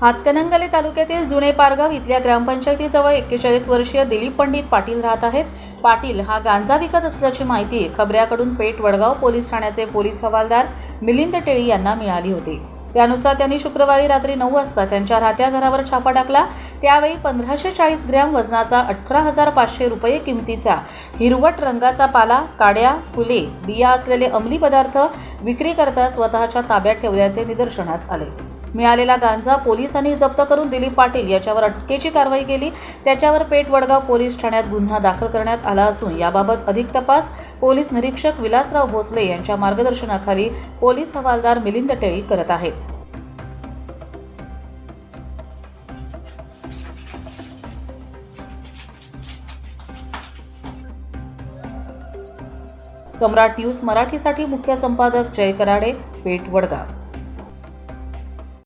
हातकणंगले तालुक्यातील जुने पारगाव इथल्या ग्रामपंचायतीजवळ एक्केचाळीस वर्षीय दिलीप पंडित पाटील राहत आहेत. पाटील हा गांजा विकत असल्याची माहिती खबऱ्याकडून पेठ वडगाव पोलीस ठाण्याचे पोलीस हवालदार मिलिंद टेळी यांना मिळाली होती. त्यानुसार त्यांनी शुक्रवारी रात्री नऊ वाजता त्यांच्या राहत्या घरावर छापा टाकला. त्यावेळी पंधराशे चाळीस ग्रॅम वजनाचा अठरा हजार पाचशे रुपये किमतीचा हिरवट रंगाचा पाला काड्या फुले बिया असलेले अंमली पदार्थ विक्री करता स्वतःच्या ताब्यात ठेवल्याचे निदर्शनास आले. मिळालेला गांजा पोलिसांनी जप्त करून दिलीप पाटील याच्यावर अटकेची कारवाई केली. त्याच्यावर पेठ वडगाव पोलीस ठाण्यात गुन्हा दाखल करण्यात आला असून याबाबत अधिक तपास पोलीस निरीक्षक विलासराव भोसले यांच्या मार्गदर्शनाखाली पोलीस हवालदार मिलिंद टेळी करत आहेत. सम्राट न्यूज मराठीसाठी मुख्य संपादक जय कराडे पेठ वडगाव.